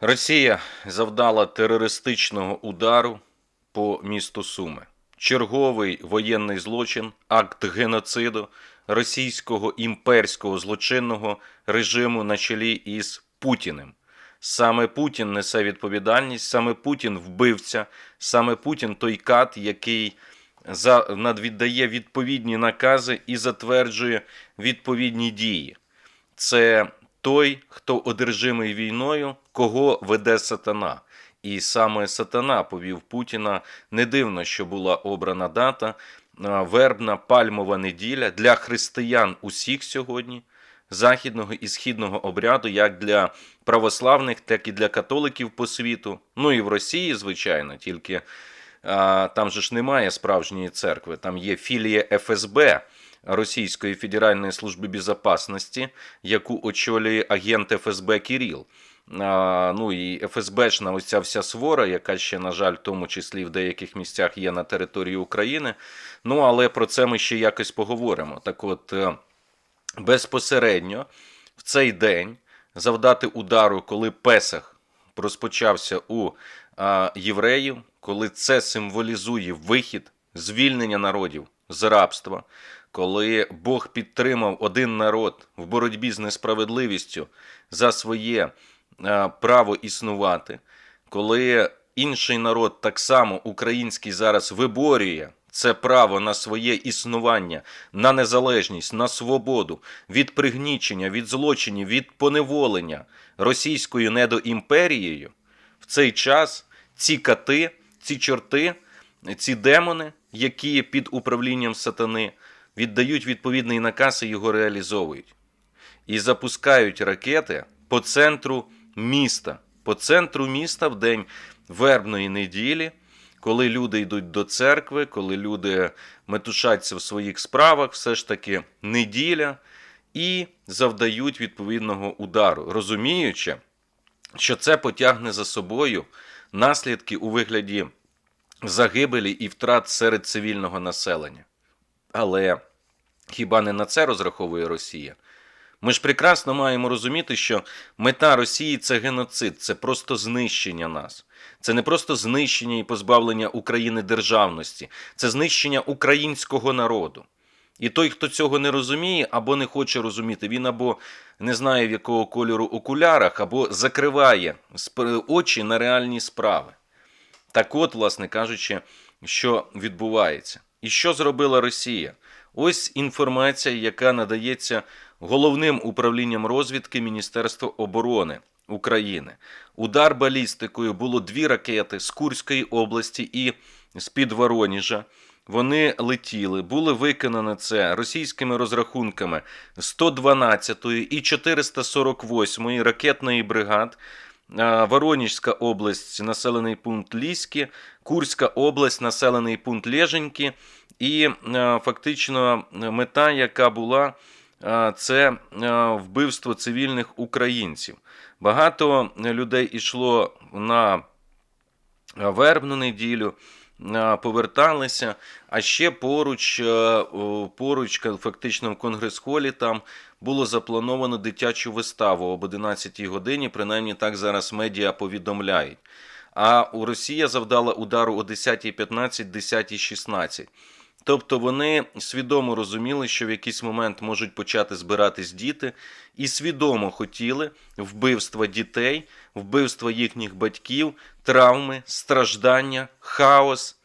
Росія завдала терористичного удару по місту Суми. Черговий воєнний злочин, акт геноциду російського імперського злочинного режиму на чолі із Путіним. Саме Путін несе відповідальність, саме Путін вбивця, саме Путін той кат, який надвіддає відповідні накази і затверджує відповідні дії. Це той, хто одержимий війною, кого веде сатана. І саме сатана повів Путіна. Не дивно, що була обрана дата, вербна пальмова неділя для християн усіх сьогодні, західного і східного обряду, як для православних, так і для католиків по світу. Ну і в Росії, звичайно, тільки а, там же ж немає справжньої церкви, там є філія ФСБ. Російської Федеральної служби безопасності, яку очолює агент ФСБ Кіріл. Ну і ФСБшна ось ця вся свора, яка ще, на жаль, в тому числі в деяких місцях є на території України. Ну, але про це ми ще якось поговоримо. Так от, е, безпосередньо в цей день завдати удару, коли Песах розпочався у а, євреїв, коли це символізує вихід, звільнення народів з рабства, коли Бог підтримав один народ в боротьбі з несправедливістю за своє е, право існувати, коли інший народ, так само український, зараз виборює це право на своє існування, на незалежність, на свободу, від пригнічення, від злочинів, від поневолення російською недоімперією, в цей час ці кати, ці чорти, ці демони, які під управлінням сатани, віддають відповідний наказ і його реалізовують. І запускають ракети по центру міста. По центру міста в день вербної неділі, коли люди йдуть до церкви, коли люди метушаться в своїх справах, все ж таки неділя, і завдають відповідного удару, розуміючи, що це потягне за собою наслідки у вигляді загибелі і втрат серед цивільного населення. Але хіба не на це розраховує Росія? Ми ж прекрасно маємо розуміти, що мета Росії це геноцид, це просто знищення нас. Це не просто знищення і позбавлення України державності, це знищення українського народу. І той, хто цього не розуміє або не хоче розуміти, він або не знає в якого кольору окулярах, або закриває очі на реальні справи. Так от, власне кажучи, що відбувається. І що зробила Росія? Ось інформація, яка надається головним управлінням розвідки Міністерства оборони України. Удар балістикою було дві ракети з Курської області і з-під Вороніжа. Вони летіли, були виконано це російськими розрахунками 112-ї і 448-ї ракетної бригад. Воронежська область, населений пункт Ліське, Курська область, населений пункт Леженьки. І е, фактично мета, яка була, е, це е, вбивство цивільних українців. Багато людей йшло на вербну неділю, поверталися. А ще поруч, поруч фактично в конгрес-холі там було заплановано дитячу виставу об 11 годині. Принаймні так зараз медіа повідомляють. А у Росія завдала удару о 10.15, 10.16. Тобто вони свідомо розуміли, що в якийсь момент можуть почати збиратись діти, і свідомо хотіли вбивства дітей, вбивства їхніх батьків, травми, страждання, хаос,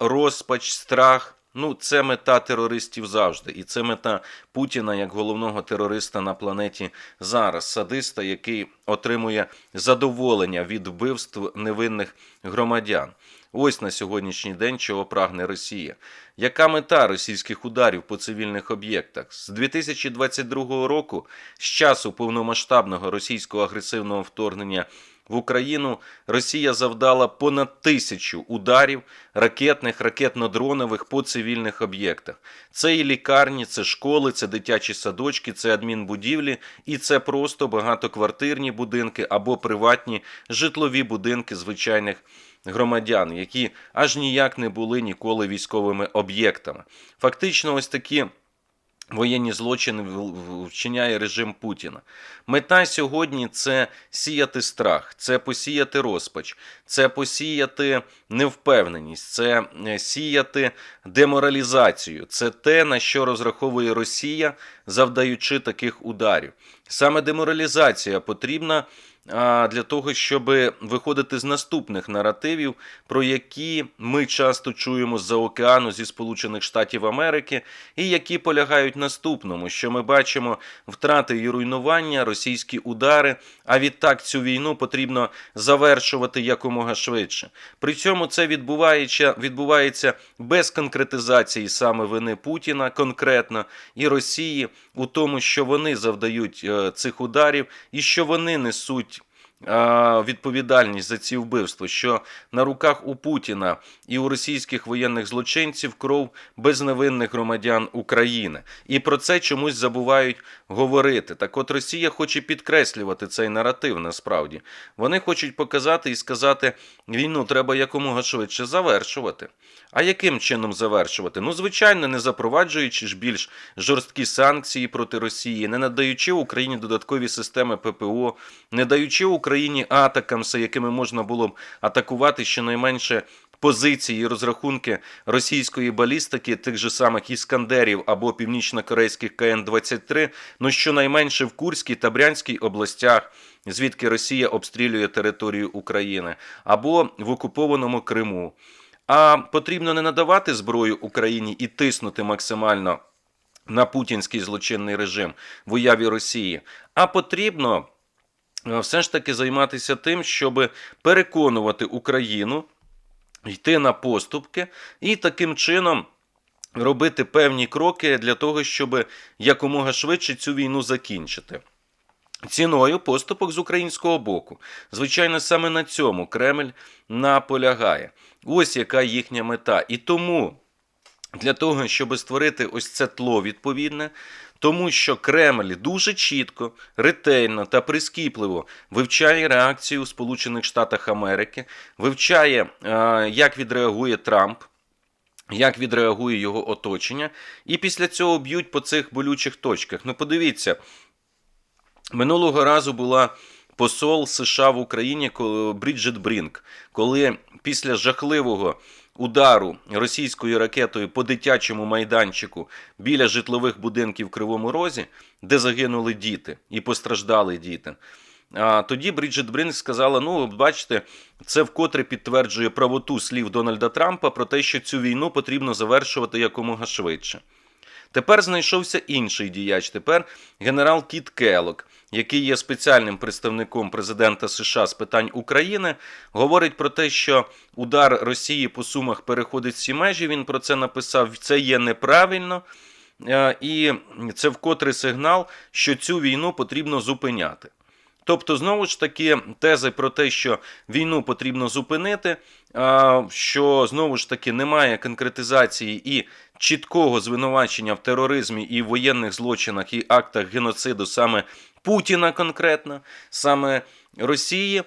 розпач, страх. Ну, це мета терористів завжди, і це мета Путіна як головного терориста на планеті зараз, садиста, який отримує задоволення від вбивств невинних громадян. Ось на сьогоднішній день чого прагне Росія. Яка мета російських ударів по цивільних об'єктах? З 2022 року, з часу повномасштабного російського агресивного вторгнення в Україну, Росія завдала понад тисячу ударів ракетних, ракетно-дронових по цивільних об'єктах. Це і лікарні, це школи, це дитячі садочки, це адмінбудівлі, і це просто багатоквартирні будинки або приватні житлові будинки звичайних громадян, які аж ніяк не були ніколи військовими об'єктами. Фактично, ось такі воєнні злочини вчиняє режим Путіна. Мета сьогодні це сіяти страх, це посіяти розпач, це посіяти невпевненість, це е, сіяти деморалізацію. Це те, на що розраховує Росія, завдаючи таких ударів. Саме деморалізація потрібна для того, щоб виходити з наступних наративів, про які ми часто чуємо з-за океану зі Сполучених Штатів Америки, і які полягають наступному, що ми бачимо втрати і руйнування, російські удари. А відтак цю війну потрібно завершувати якомога швидше. При цьому це відбувається, відбувається без конкретизації саме вини Путіна конкретно і Росії у тому, що вони завдають е, цих ударів і що вони несуть. Відповідальність за ці вбивства, що на руках у Путіна і у російських воєнних злочинців кров безневинних громадян України, і про це чомусь забувають говорити. Так, от Росія хоче підкреслювати цей наратив. Насправді вони хочуть показати і сказати, війну треба якомога швидше завершувати. А яким чином завершувати? Ну, звичайно, не запроваджуючи ж більш жорсткі санкції проти Росії, не надаючи Україні додаткові системи ППО, не даючи Україні атакамси, якими можна було б атакувати щонайменше позиції і розрахунки російської балістики, тих же самих іскандерів або північно-корейських КН-23, ну щонайменше в Курській та Брянській областях, звідки Росія обстрілює територію України, або в окупованому Криму. А потрібно не надавати зброю Україні і тиснути максимально на путінський злочинний режим в уяві Росії, а потрібно все ж таки займатися тим, щоб переконувати Україну йти на поступки і таким чином. Робити певні кроки для того, щоб якомога швидше цю війну закінчити. Ціною поступок з українського боку. Звичайно, саме на цьому Кремль наполягає. Ось яка їхня мета. І тому для того, щоб створити ось це тло відповідне, тому що Кремль дуже чітко, ретельно та прискіпливо вивчає реакцію у Сполучених Штатах Америки, вивчає, е, як відреагує Трамп. Як відреагує його оточення, і після цього б'ють по цих болючих точках. Ну, подивіться, Минулого разу була посол США в Україні Бріджит Брінк, коли після жахливого удару російською ракетою по дитячому майданчику біля житлових будинків в Кривому Розі, де загинули діти і постраждали діти. А тоді Бріджит Брінк сказала: ну, бачите, це вкотре підтверджує правоту слів Дональда Трампа про те, що цю війну потрібно завершувати якомога швидше. Тепер знайшовся інший діяч. Тепер генерал Кіт Келок, який є спеціальним представником президента США з питань України, говорить про те, що удар Росії по сумах переходить всі межі. Він про це написав. Це є неправильно. Е, І це вкотре сигнал, що цю війну потрібно зупиняти. Тобто, знову ж таки, тези про те, що війну потрібно зупинити, що знову ж таки немає конкретизації і чіткого звинувачення в тероризмі і воєнних злочинах і актах геноциду саме Путіна конкретно, саме Росії.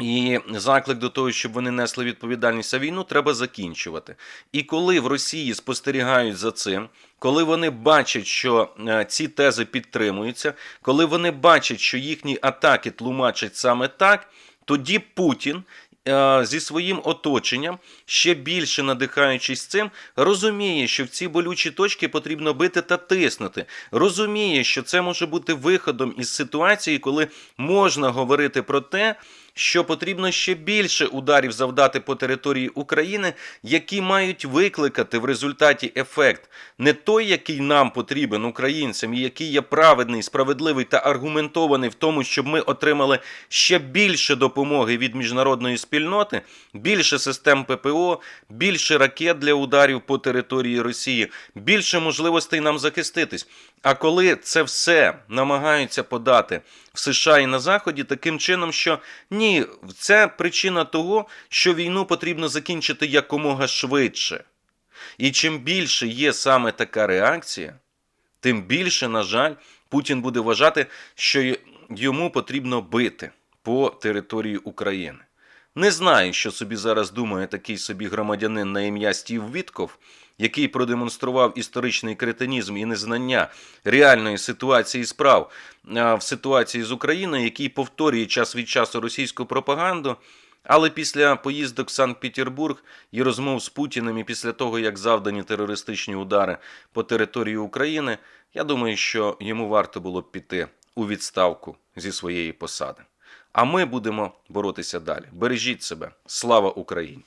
І заклик до того, щоб вони несли відповідальність за війну, треба закінчувати. І коли в Росії спостерігають за цим, коли вони бачать, що е, ці тези підтримуються, коли вони бачать, що їхні атаки тлумачать саме так, тоді Путін е, зі своїм оточенням, ще більше надихаючись цим, розуміє, що в ці болючі точки потрібно бити та тиснути. Розуміє, що це може бути виходом із ситуації, коли можна говорити про те, що потрібно ще більше ударів завдати по території України, які мають викликати в результаті ефект не той, який нам потрібен українцям, і який є праведний, справедливий та аргументований в тому, щоб ми отримали ще більше допомоги від міжнародної спільноти, більше систем ППО, більше ракет для ударів по території Росії, більше можливостей нам захиститись. А коли це все намагаються подати в США і на Заході таким чином, що ні, це причина того, що війну потрібно закінчити якомога швидше. І чим більше є саме така реакція, тим більше, на жаль, Путін буде вважати, що йому потрібно бити по території України. Не знаю, що собі зараз думає такий собі громадянин на ім'я Стів Вітков, який продемонстрував історичний кретинізм і незнання реальної ситуації справ в ситуації з Україною, який повторює час від часу російську пропаганду. Але після поїздок в Санкт-Петербург і розмов з Путіним, і після того, як завдані терористичні удари по території України, я думаю, що йому варто було б піти у відставку зі своєї посади. А ми будемо боротися далі. Бережіть себе. Слава Україні!